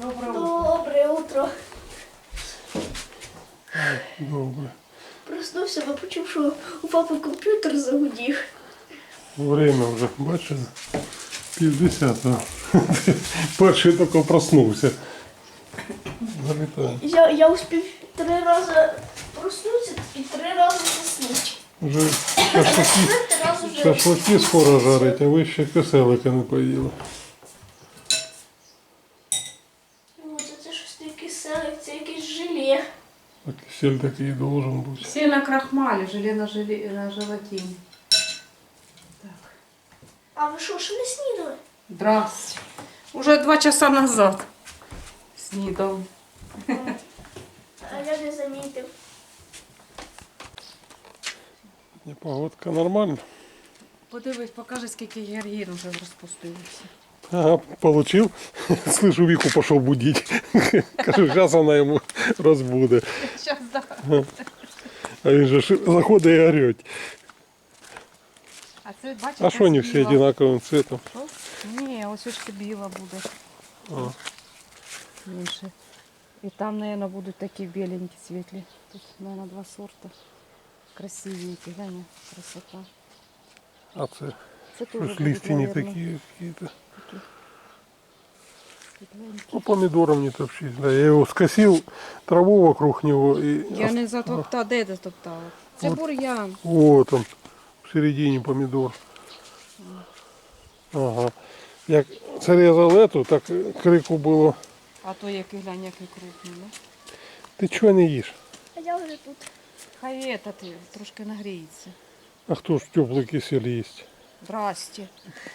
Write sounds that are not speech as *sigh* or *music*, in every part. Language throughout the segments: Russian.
Доброе утро. Доброе утро. Добре. Проснувся, бо почув, що у папи комп'ютер загудів. Время вже, бачиш? Півдесятого. Перший тільки проснувся. Залітає. Я, я успів три рази проснутися і три рази заснути. Вже шашлики, шашлики скоро жарить, а ви ще киселика не поїли. А кисель такий і должен бути. Все на крахмале, желе на, желе, на желатине. Так. А ви що, ще не снідали? Здрасте. Уже два часа назад. Снідав. А я не замітив. Не, Погодка нормальна. Подивись, покажи, скільки гергір уже розпустилося. Ага, получил. *laughs* Слышу, Вику пошел будить. *laughs* Кажу, сейчас она ему *laughs* розбуде. Зараз, да. А він же ж заходить і орет. А це, бачите, А що не всі біла. одинаковим цветом? Що? Ні, ось ось біла буде. А. Менше. І там, мабуть, будуть такі біленькі, світлі. Тут, мабуть, два сорта. Красивенькі, глянь, красота. А це Це теж щось будуть, листья не наверно, такі какие-то. Ну, помидором не топчись. Да, я его скосил, траву вокруг него и... Я не затоптала. Де затоптала? Це От. бур'ян. Вот он, в середине помидор. Ага. Як зарезал эту, так крику було. А то який глянь, який крупний, да? Ти чого не їш? А я вже тут. Хай это ти трошки нагріється. А хто ж теплий кисель їсть? Здрасте.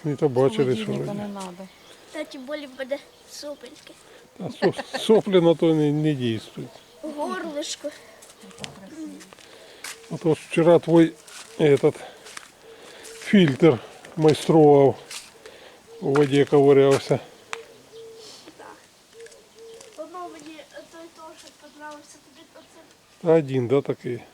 І то бачили, що Холодильника не треба. Та тим більше буде супеньке. А со- соплі на то не, не дійствують. Горлишко. Вот вот вчера твой этот фильтр майстрував, у воді ковырявся. Так. Воно мені той теж подобався. Тобі оце Один, да, такий? такий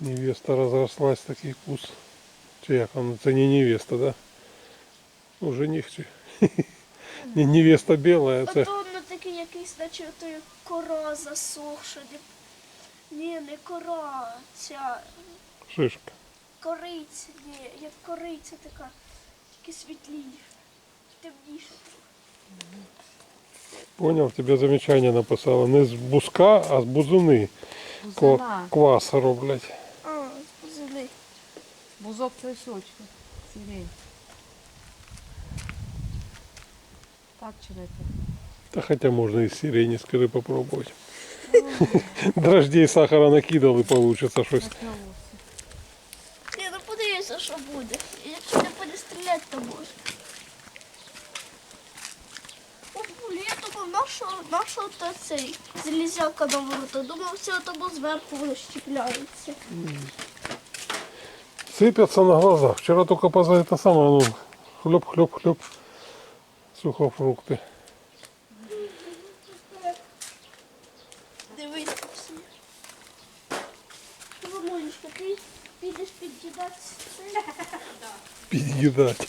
Невеста розрослась, такий кус. Чи як воно? Це не невеста, да? Ну, жених чи. *laughs* Не невеста біла, А це то воно такий якийсь, наче той кора засохша. Ні, ні, не кора, ця шишка. кориця, ні, як кориця така, тільки світліша, темніша. Поняв, тебе замечання написала. Не з бузка, а з бузуни. Ква- Бузина. Квас роблять. А, зели. Бузок це щочка. Сирень. Так чи не так? Та хотя можно из сирени, скажи, попробовать. *laughs* Дрождей сахара накидал и получится щось. Почалося. Ні, ну подивися, що буде. І Якщо не буде стріляти, то може. О, блін, я думав, нащо, нащо то цей залізяка на ворота. Думав, це тому зверху воно щіпляється. Сыпятся на глазах. Вчера только поза это самое, ну, хлеб-хлеб-хлеб. Сухофрукты. Дивись всі. Мамулечка, ти підеш під'їдати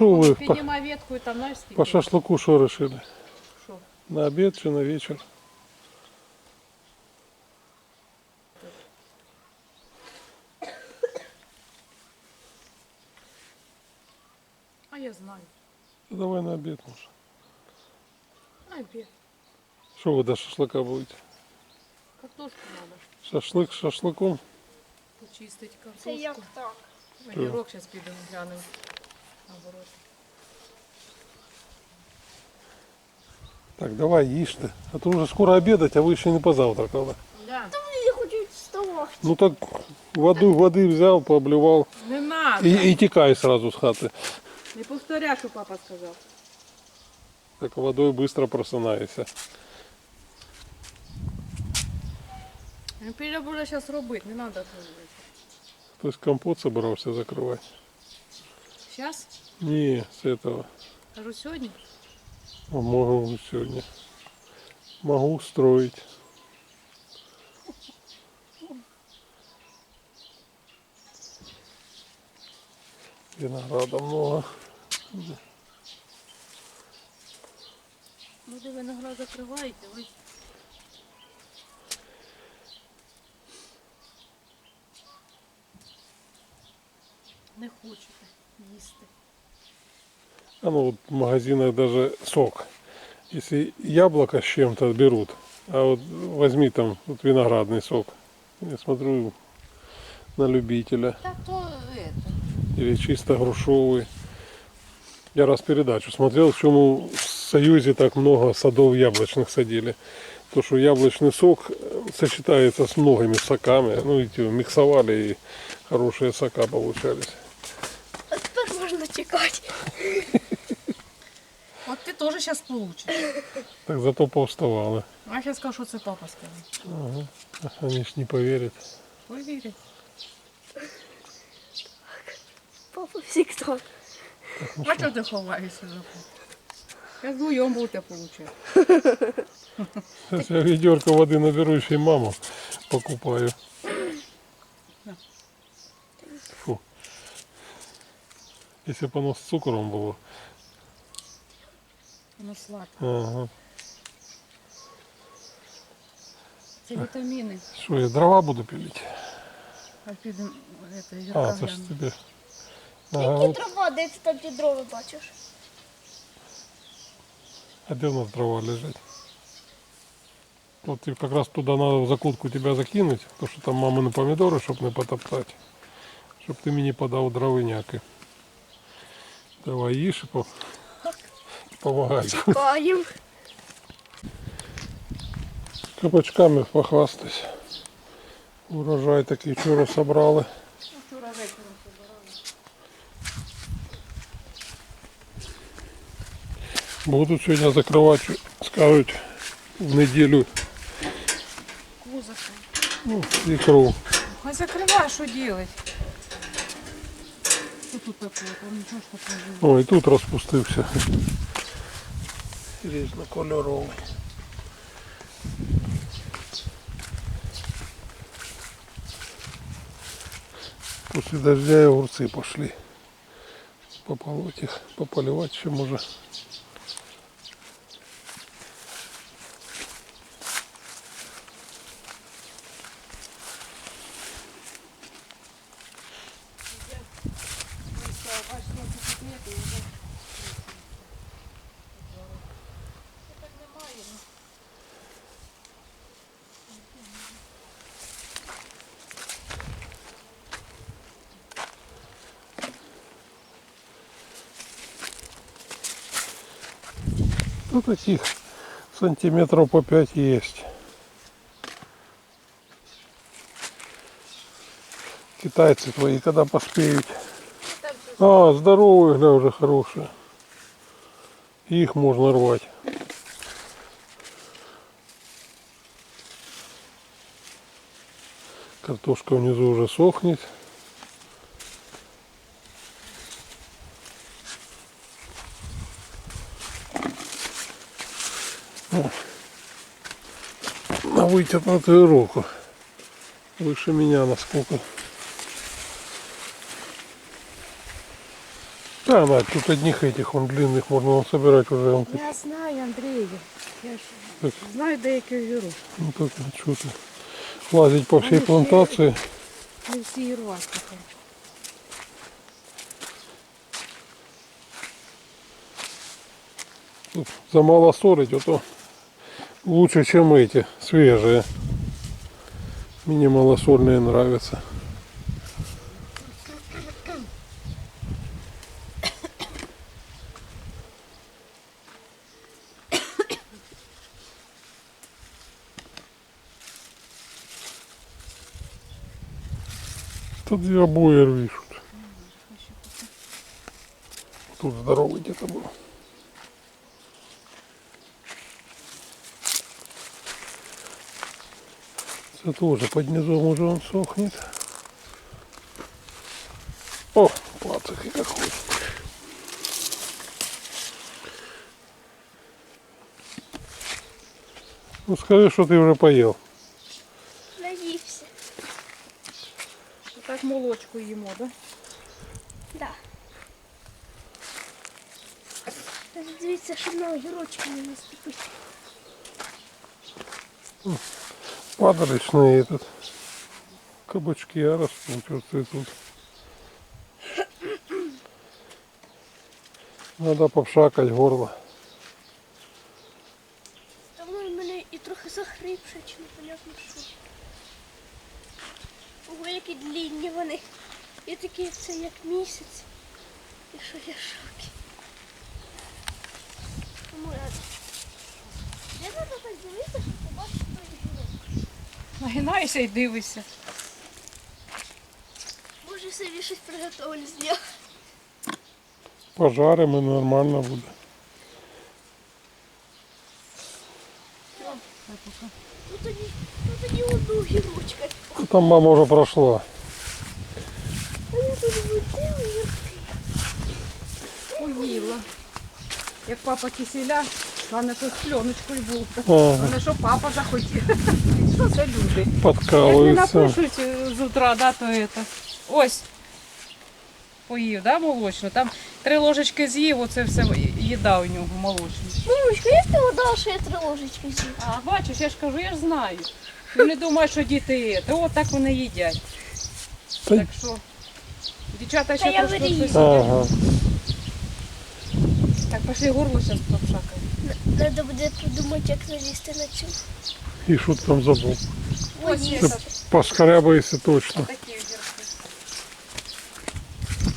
що ви, по- Піднімай ветку і там, знаєш, скільки? По шашлыку что решили? Що? На обед чи на вечер? А я знаю. Ну, Давай на обед, может. Ай, бе. Что вы до шашлыка будете? Картошку треба Шашлык с шашлыком? почистити картошку. Це як так? Огірок зараз підемо глянемо. Наоборот. Так, давай ешьте. А то уже скоро обедать, а вы еще не позавтракали. Да. Вони хочуть вставати. Ну так воду, воды взял, пообливал Не надо. и, и текай сразу с хаты. Не повторяй, що папа сказав. Так водой быстро просынаешься. Він піде буде зараз робити, не треба робити. То есть компот собрался закрывать? Зараз? Не, с этого. Кажу, сьогодні? А Могу сегодня. Могу устроить. Винограда много. Ну, де виноград закриваєте, ви не хочете їсти. А ну вот в магазинах даже сок. Если яблоко с чем-то берут, а вот возьми там вот виноградный сок. Я смотрю на любителя. Или чисто грушовый. Я раз передачу смотрел, почему в Союзе так много садов яблочных садили. То, что яблочный сок сочетается с многими соками. Ну, эти миксовали и хорошие сока получались. А тепер можна тікати. От ти теж зараз получиш. Так зато повставали. А я зараз скажу, що це папа сказав. Они ж не поверят. Повірять. Папа всегда. А чого ти ховаєшся за Я вдвоєм будете получати. Сейчас я ведерко воды наберу, еще и маму покупаю. Фу. Если бы оно с цукром было. Воно сладке. Ага. Це вітаміни. Что, я дрова буду пилить? А підемо це, А, Юрка это ж гляне. тебе. Які Ага, трава, де ти там ті дрова бачиш? а где у нас дрова лежать? Вот и как раз туда надо в закутку тебя закинуть, потому что там мамины помидоры, чтобы не потоптать. Чтоб ты мне подал дровыняки. Давай ешь и по... помогай. Каїм. Кабачками похвастайся. Урожай такий вчора собрали. Вчора вечором собирали. Будуть сьогодні закривати, скажуть, в неділю Кузака. ну, ікру. Хай закривай, що робити? Що тут таке? Там нічого ж такого. О, і тут розпустився. Різнокольоровий. После дождя огурцы пошли. Пополоть их, пополивать еще можно. Ну таких сантиметров по 5 есть. Китайцы твои когда поспеют. А, здоровые, гля, уже хорошие. Их можно рвать. Картошка внизу уже сохнет. на вытянутую руку. Выше меня насколько. Да, Надь, тут одних этих, он длинных, можно он собирать уже. Он, Я знаю, Андрію. Я ж Так. знаю деякі віру. ну, так, что ты. Лазить по всей плантации. Не всі і рвати таке. Тут замалосолить, а то лучше, чем эти, свежие. Мне малосольные нравятся. Тут две обои рвишут. Тут здоровый где-то был. Это тоже под низом уже он сохнет. О, пацахи какой. Ну скажи, что ты уже поел. Наївся. Так молочку їмо, да? Да. Дивіться, щоб на огірочки не наступить. Падалечные этот. Кабачки а растут, вот цветут. Надо попшакать горло. Та воно в мене і трохи захрипше, чи непонятно що. Ого, які длінні вони. І такі це як місяць. І що я в шокі. Тому я... Я треба так Нагинайся і дивися. Може собі щось приготовлю з нього. Пожарим и нормально будет. Ну тоді, ну тоді одну гілочка. А Там мама уже прошла. А я тут видила. Поїла. Як папа киселя, мене тут з пленочкою був. Ага, Мене що папа захотів. Що це люди? Як не напишуть е, з утра, да, то это. Ось. Поїв, да, молочно. Там три ложечки з'їв, оце все їда у нього молочна. Мамочка, як ти удала, що я три ложечки з'їв? А бачиш, я ж кажу, я ж знаю. Він не думає, що діти це. От так вони їдять. Та й- Так що. Дівчата Та ще я трошки вирію. Ага. Так, пошли горло зараз попшакаємо. Треба буде подумати, як залізти на цю. И что ты там забыл? Ось Ой, є Це- Поскорябайся точно. такі огірки.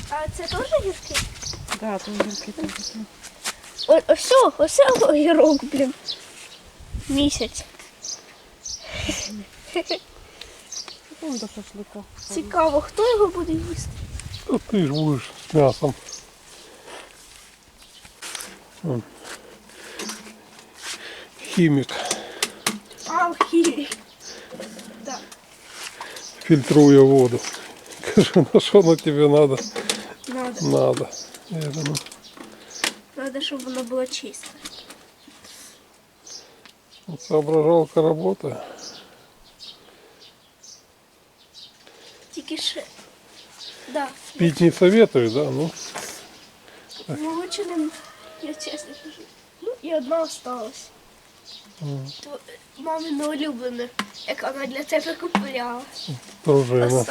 А це теж гірки? Да, то огірки теж. О, ось, ось огірок, блін. Місяць. Вон до шашлика. Цікаво, хто його буде їсти? Да ты ж будешь с мясом. Вон. Химик. Алхімік. Так. Фильтруя воду. Скажи, на что на тебе надо? Надо. Надо. Я думаю, Надо, щоб воно було чисте. вот соображалка работает. Тільки ще. Да. Пить не советую, да? Ну, Молоченим, я чесно кажу. Ну, і одна осталась. То мамина улюблена, яка вона для тебе купувала. дружина.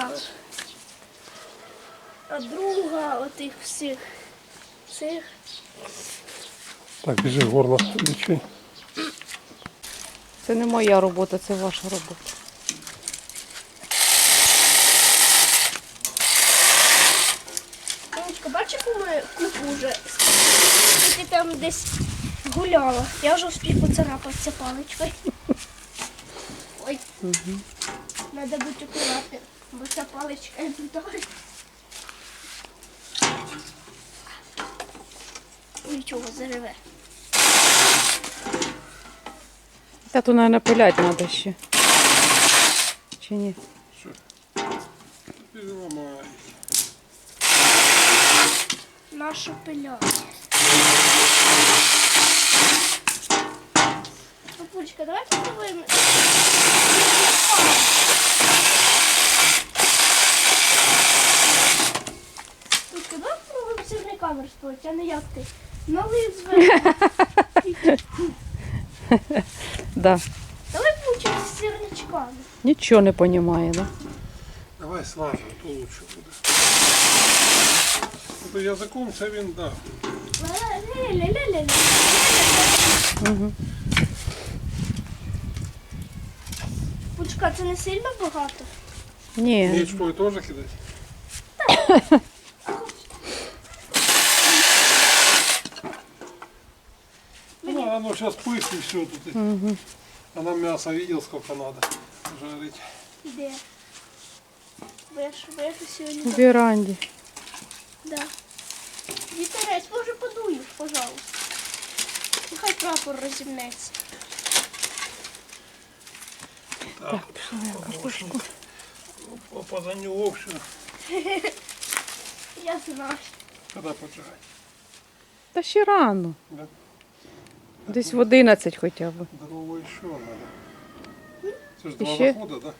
А друга отих всіх цих. Так, бежи в горло лечи. Це не моя робота, це ваша робота. Мамочка, бачиш, яку ми купу вже? Ти там десь гуляла. Я вже встиг поцарапатися паличкою. Ой. Треба бути акуратним, бо ця паличка не вдарить. Нічого зареве. Та то, мабуть, пилять треба ще. Чи ні? Наша пиля. Папулечка, давай попробуем. Папулечка, давай попробуем сірника верстувати, а не як ти. Налив зверху. Да. Давай получимо з сірничками. Нічого не розуміє, да? Давай смажем, то лучше будет. Это языком це він, да. Ля-ля-ля-ля-ля. Угу. Папулечка, це не сильно багато? Ні. Яичко тоже кидать? Ну, оно сейчас пыхнет все тут. Угу. А нам мясо видел, сколько надо жарить. Де? Бо я ж бо я ж сьогодні. У веранді. Да. Вітерець, може подуєш, пожалуйста. Нехай прапор розімнеться. Так, картошку. Попа не общую. Я знаю. Когда поджигать? Та ще рано. Да? Десь в 11 хоча б. Дрова еще надо. Это же два Еще? захода, да?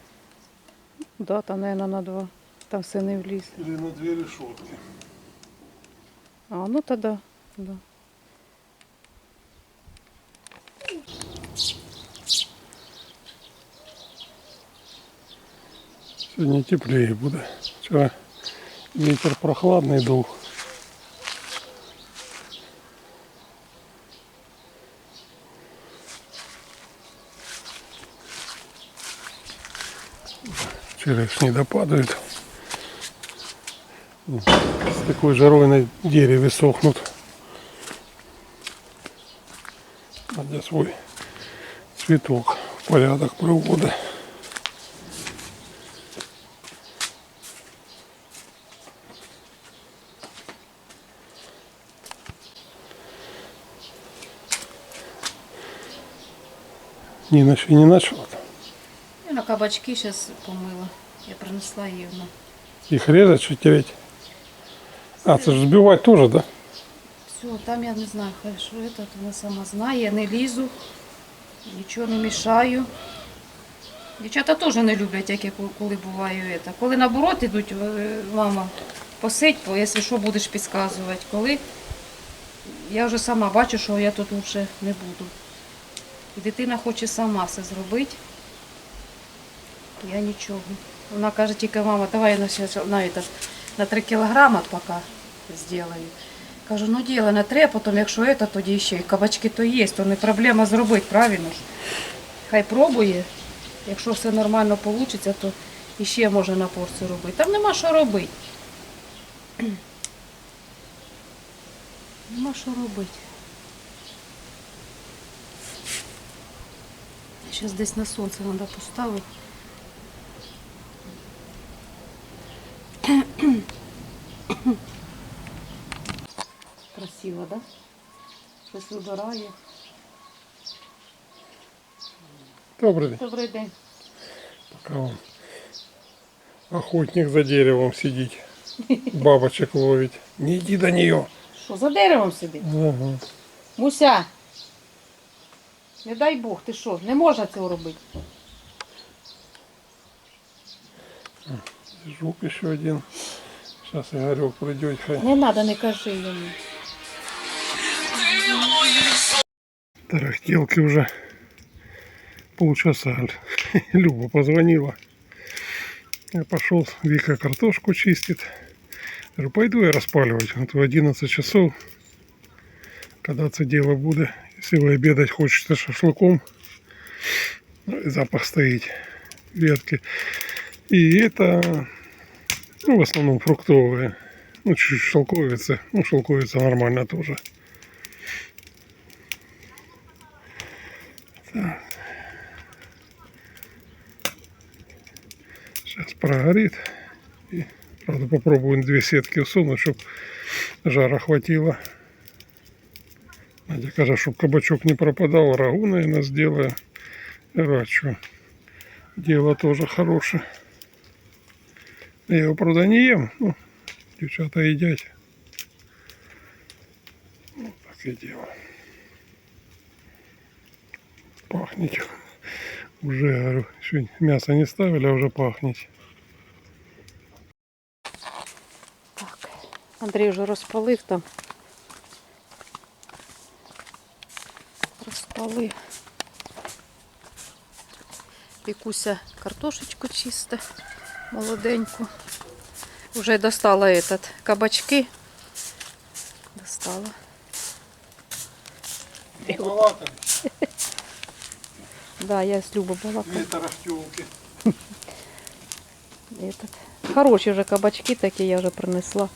Да, там, мабуть, на два. Там все не вліз. Или на две решетки. А, ну тоді, да. Сегодня теплее будет. Вчера ветер прохладный дул. Черешни допадают. С такой жарой на дереве сохнут. Надо свой цветок в порядок привода. Ніна ще не начала. Я на кабачки зараз помила. Я принесла її. Ну. Їх різать, що тереть. А, це ж збивати теж, да? Все, там я не знаю, хай що це, вона сама знає, я не лізу, нічого не мішаю. Дівчата теж не люблять, як я коли буваю. Это. Коли наоборот ідуть, е, мама, посидь, якщо що будеш підказувати. Коли я вже сама бачу, що я тут лучше не буду. І дитина хоче сама все зробити. Я нічого. Вона каже, тільки мама, давай я на, на, этот, на 3 кілограма поки зроблю. Кажу, ну діло не треба, потім якщо це, тоді ще. І кабачки то є, то не проблема зробити, правильно. Хай пробує. Якщо все нормально вийде, то іще може на порцію робити. Там нема що робити. Нема що робити. Зараз десь на сонце треба поставити. Красиво, да? Щось вибирає. Добрий день. Добрий день. Пока он охотник за деревом сидит. Бабочек ловить. Не иди до нее. Що, за деревом сидить? Ага. Муся! Не дай Бог, ти що, не можна цього робити. Жук еще один. Сейчас Игорек придет. Хай. Не треба, не кажи йому. Тарахтелки уже полчаса. *laughs* Люба позвонила. Я пошел, Вика картошку чистит. Говорю, пойду я распаливать. Вот в 11 часов, когда это дело будет. Вы обедать хочется шашлыком, ну, запах стоит, ветки. И это, ну, в основном фруктовые. Ну, чуть-чуть шелковицы. Ну, шелковица нормально тоже. Сейчас прогорит. И, правда, попробуем две сетки усунуть, чтобы жара хватило. Надя каже, чтобы кабачок не пропадал, рагу, наверное, сделаем. Рачу. Дело тоже хорошее. Я его, правда, не ем. Ну, девчата едят. Ну, так и дело. Пахнет. Уже, говорю, еще мясо не ставили, а уже пахнет. Так. Андрій вже розпалив там. Розпалив. Пікуся картошечку чисто, молоденьку. Уже достала этот, кабачки. Достала. Маловато. *laughs* Да, я с Любой балакала. Две тарахтелки. *laughs* Этот. Хороші вже кабачки такі я вже принесла.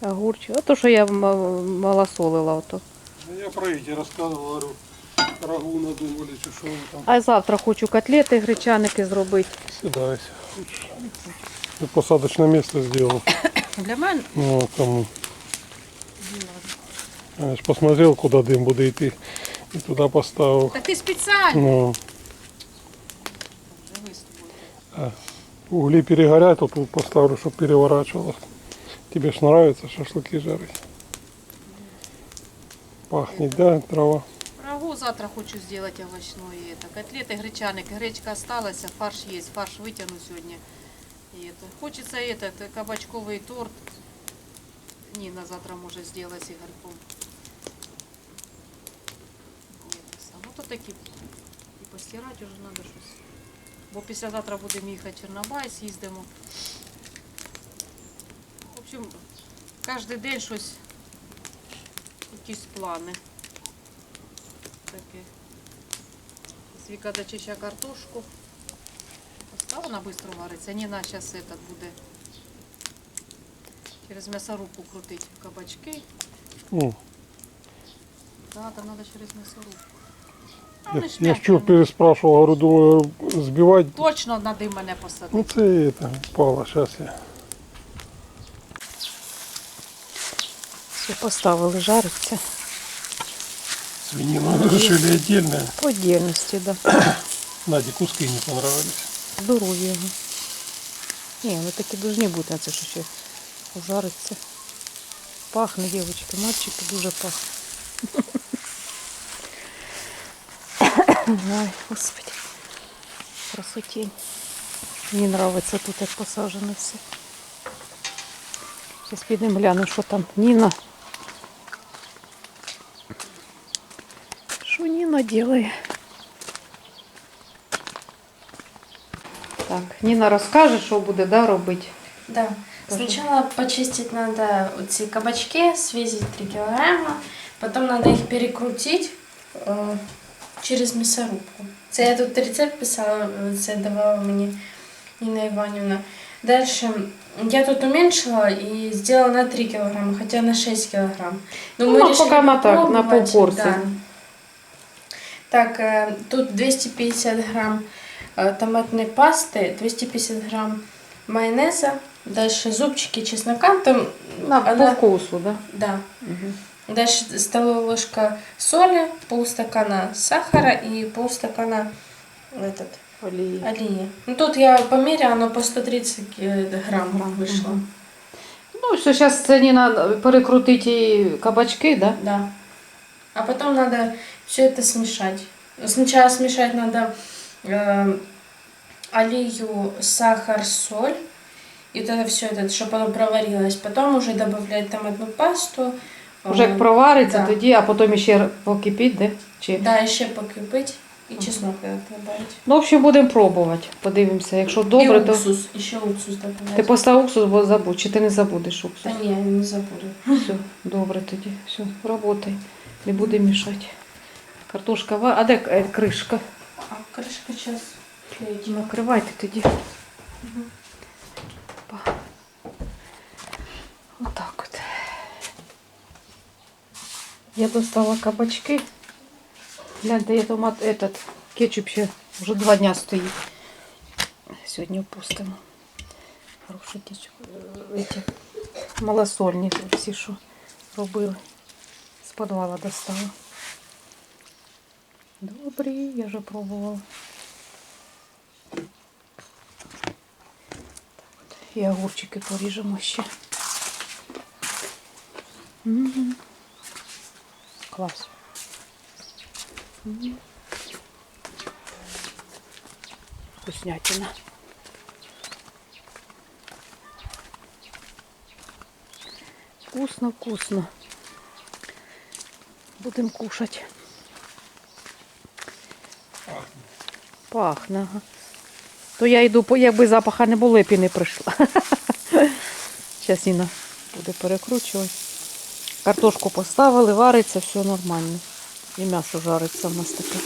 Огурчик. А то, що я малосолила ото. Ну, я про эти рассказывал, говорю, рагу надумали, что вы там. А завтра хочу котлети, гречаники зробити. Седайся. Я посадочное место сделал. Для мене Ну, там. Я ж посмотрел, куда дым будет идти. И туда поставил. Так ти спеціально. Ну, а, угли перегорят, вот тут поставлю, чтобы переворачивалось. Тебе ж нравится шашлыки жарить? Пахнет, да, трава? Пирогу завтра хочу сделать овощной. Это, котлеты, гречаник. Гречка осталась, а фарш есть. Фарш вытяну сегодня. И это. Хочется этот кабачковый торт. Нина завтра может сделать с Игорьком. І це саме. Ну то такі. І постирати вже треба щось. Бо післязавтра будемо їхати в Чорнобай, з'їздимо. В общем, кожен день щось, якісь плани. Таке. Віка дочища картошку. Та вона швидко вариться. Ніна зараз этот буде через м'ясорубку крутити кабачки. Ну, Да, там треба через м'ясорубку. А я, вони ж я м'які, вчора ну. переспрашивал, говорю, думаю, збивати. Точно надо мене посадити. Ну це это, впало, сейчас я. Все поставили, жариться. Свинину решили отдельно. По отдельности, да. *coughs* Наде куски не понравились. Здоров'я його. Ні, вони такі должні бути, а це що ще жариться. Пахне, дівчатки, мальчики дуже пахне. Ой, *coughs* господи. Красотень. Мені подобається тут як посаджено все. Зараз підемо гляну, що там Ніна. Ніна робить? Так, Ніна розкаже, що буде да, робити. Да. Сначала почистить надо эти кабачки, свесить 3 килограмма, потом надо их перекрутить э, через мясорубку. Це я тут рецепт писала, це давала мне Нина Ивановна. Дальше я тут уменьшила и сделала на 3 килограмма, хотя на 6 килограмм. Но Ну, пока на так, на полпорции. да. Так, э, тут 250 грамм э, томатной пасты, 250 грамм майонеза, дальше зубчики чеснока, там На, по она- вкусу, да? да. Угу. Дальше столовая ложка соли, полстакана сахара и полстакана этот, Олії. олии. Ну тут я померила, оно по 130 э, грамм Грамм, вышло. мгм. Ну, що зараз це Ніна перекрутить і кабачки, да? Да. А потом надо все это смешать. Сначала смешать надо э, олею, сахар, соль. И тогда все это, чтобы оно проварилось. Потом уже добавлять томатную пасту. Вже Э, як провариться, да. тоді, а потім ще покипіть, да? Чи... Да, еще покипить и чеснок надо добавить. Ну, в общем, будемо пробувати. Подивимося. Якщо добре, и то уксус. Еще уксус добавлять. ти постав уксус, бо забудь, чи ти не забудеш уксус. Да не, я не забуду. Все, добре тоді. Все, роботай. Не буде мішати. Картошка, ва- а де е, кришка? А крышка сейчас. Накривайте тоді. Па. Отак от. Я достала кабачки. Гляньте, я томат, этот, кетчуп ще вже два дня стоїть. Сьогодні впустимо. Хороший кетчуп. Е, Эти, малосольні всі, що робили. З підвала достала. Добрі, я вже пробувала. І огурчики поріжемо ще. Мгм. Клас. Мгм. Вкуснятина. Вкусно, вкусно. Будемо кушати. Пахне. ага. То я йду, якби запаха не було, б і не прийшла. *laughs* Зараз Ніна буде перекручувати. Картошку поставили, вариться, все нормально. І м'ясо жариться в нас таке.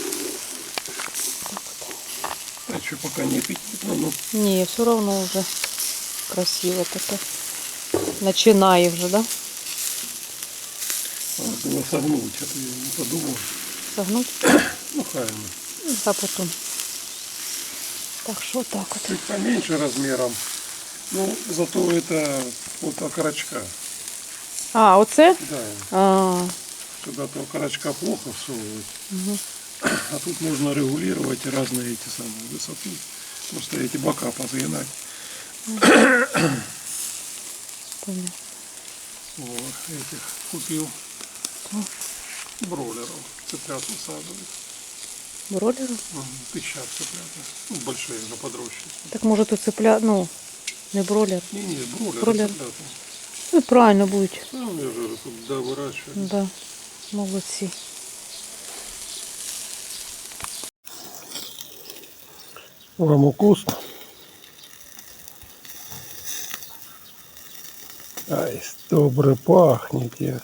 А что пока не ну Ні, все одно вже красиво таке. Починає вже, да? Было согнуть, а то я не подумал. Согнуть, *coughs* Ну хай оно. а потім. Так що так от. Чуть поменьше размером. Ну, зато это вот окорочка. А, оце? Да, А, сюда-то окорочка плохо всовывать. угу. А тут можно регулировать разные эти самые высоту. Просто эти бока позагинать. *coughs* Понятно. Вот, этих купил бройлеров. цыплят высаживает. Бройлеру? Мгм, Тысяча цыплят. Ну, большие уже подрощенные. Так може тут цепля, ну, не бройлер. Не, не, бройлеры Бройлер. цыплята. Ну, правильно будуть. Ну, я же говорю, тут да, выращивают. Да, молодці. Вам укусно. Ай, добре пахнет як.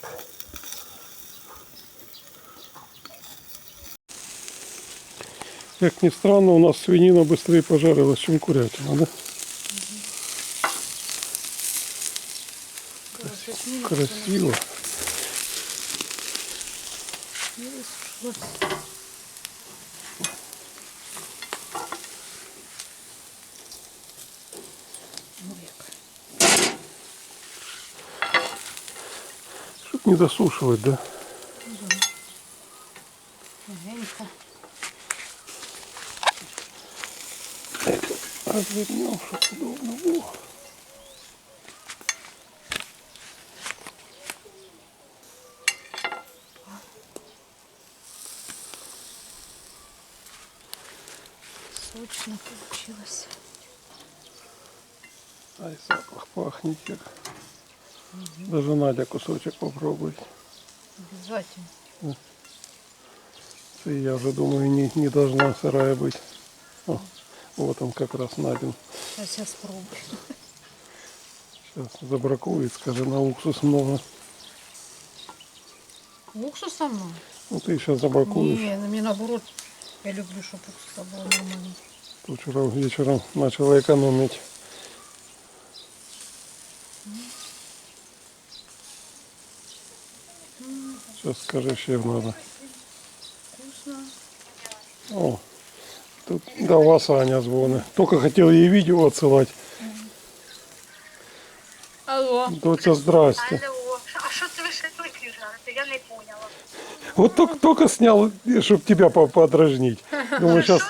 Как ни странно, у нас свинина быстрее пожарилась, чем курятина, да? Красиво. Чтоб не досушивать, да? Развернем, чтобы удобно было. Сочно получилось. Ай, запах пахнет как. Даже Надя кусочек попробует. Обязательно. Це я уже думаю, не, не должна сырая быть. О, вот он как раз Надин. Сейчас я спробую. Сейчас забракует, скажи, на уксус много. Уксуса много? Ну ты сейчас забракуешь. Ні, на мені наоборот. Я люблю, щоб уксуса було нормально. Тут Вчера вечером начала экономить. Сейчас скажи, ще надо. Вкусно. О, тут до вас Аня звонит. Только хотел ей видео отсылать. Алло. Доця, здрасте. Алло, а що це ви шашлики жарите? Я не поняла. Вот только, только снял, чтобы тебя по- подразнить. *laughs* Думаю, сейчас...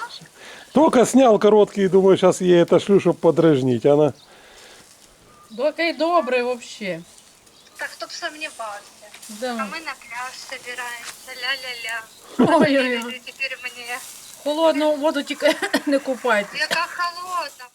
Только снял короткий, думаю, сейчас ей это шлю, чтобы подразнить. Она... Доки добре вообще. Так хто б сумнівався. А Да. ми на пляж собираємося, ля-ля-ля. Ой-ой-ой. Тепер мені Холодну воду тільки *laughs* не купайтесь. яка холодна,